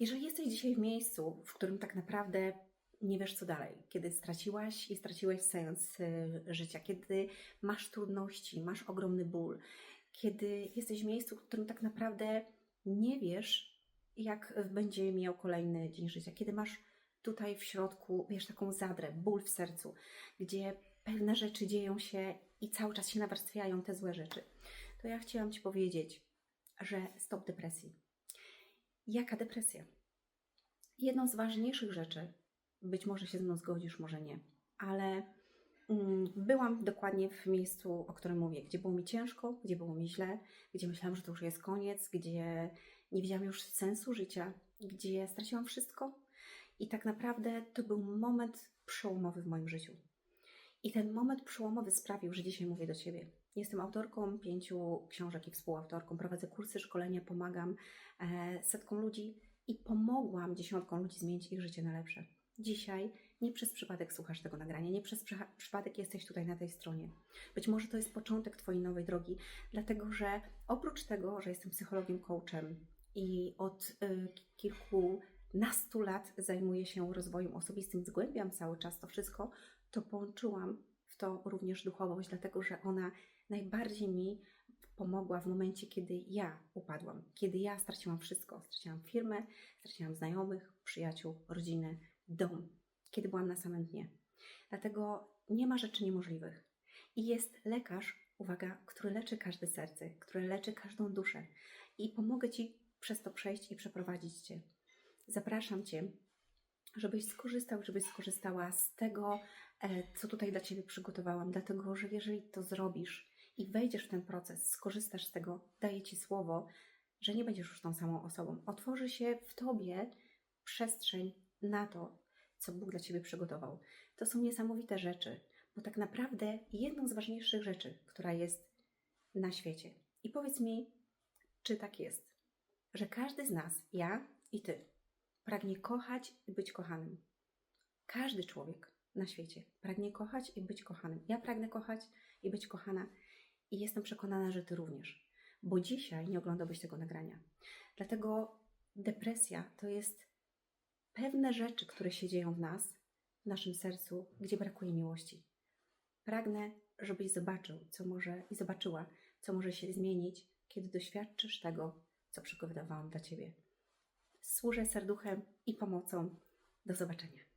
Jeżeli jesteś dzisiaj w miejscu, w którym tak naprawdę nie wiesz co dalej, kiedy straciłaś i straciłeś sens y, życia, kiedy masz trudności, masz ogromny ból, kiedy jesteś w miejscu, w którym tak naprawdę nie wiesz, jak będzie miał kolejny dzień życia, kiedy masz tutaj w środku, wiesz, taką zadrę, ból w sercu, gdzie pewne rzeczy dzieją się i cały czas się nawarstwiają te złe rzeczy, to ja chciałam Ci powiedzieć, że stop depresji. Jaka depresja? Jedną z ważniejszych rzeczy, być może się ze mną zgodzisz, może nie, ale mm, byłam dokładnie w miejscu, o którym mówię, gdzie było mi ciężko, gdzie było mi źle, gdzie myślałam, że to już jest koniec, gdzie nie widziałam już sensu życia, gdzie straciłam wszystko. I tak naprawdę to był moment przełomowy w moim życiu. I ten moment przełomowy sprawił, że dzisiaj mówię do Ciebie. Jestem autorką pięciu książek i współautorką. Prowadzę kursy, szkolenia, pomagam e, setkom ludzi i pomogłam dziesiątkom ludzi zmienić ich życie na lepsze. Dzisiaj nie przez przypadek słuchasz tego nagrania, nie przez przypadek jesteś tutaj na tej stronie. Być może to jest początek Twojej nowej drogi, dlatego że oprócz tego, że jestem psychologiem, coachem i od y, kilkunastu lat zajmuję się rozwojem osobistym, zgłębiam cały czas to wszystko, to połączyłam w to również duchowość, dlatego że ona najbardziej mi pomogła w momencie, kiedy ja upadłam, kiedy ja straciłam wszystko. Straciłam firmę, straciłam znajomych, przyjaciół, rodzinę, dom, kiedy byłam na samym dnie. Dlatego nie ma rzeczy niemożliwych. I jest lekarz, uwaga, który leczy każde serce, który leczy każdą duszę. I pomogę Ci przez to przejść i przeprowadzić Cię. Zapraszam Cię, żebyś skorzystał, żebyś skorzystała z tego, e, co tutaj dla Ciebie przygotowałam, dlatego że jeżeli to zrobisz i wejdziesz w ten proces, skorzystasz z tego, daję Ci słowo, że nie będziesz już tą samą osobą. Otworzy się w Tobie przestrzeń na to, co Bóg dla Ciebie przygotował. To są niesamowite rzeczy, bo tak naprawdę jedną z ważniejszych rzeczy, która jest na świecie. I powiedz mi, czy tak jest, że każdy z nas, ja i Ty, pragnie kochać i być kochanym. Każdy człowiek na świecie pragnie kochać i być kochanym. Ja pragnę kochać i być kochana i jestem przekonana, że Ty również, bo dzisiaj nie oglądałbyś tego nagrania. Dlatego depresja to jest pewne rzeczy, które się dzieją w nas, w naszym sercu, gdzie brakuje miłości. Pragnę, żebyś zobaczył, co może i zobaczyła, co może się zmienić, kiedy doświadczysz tego, co przygotowałam dla Ciebie. Służę serduchem i pomocą. Do zobaczenia.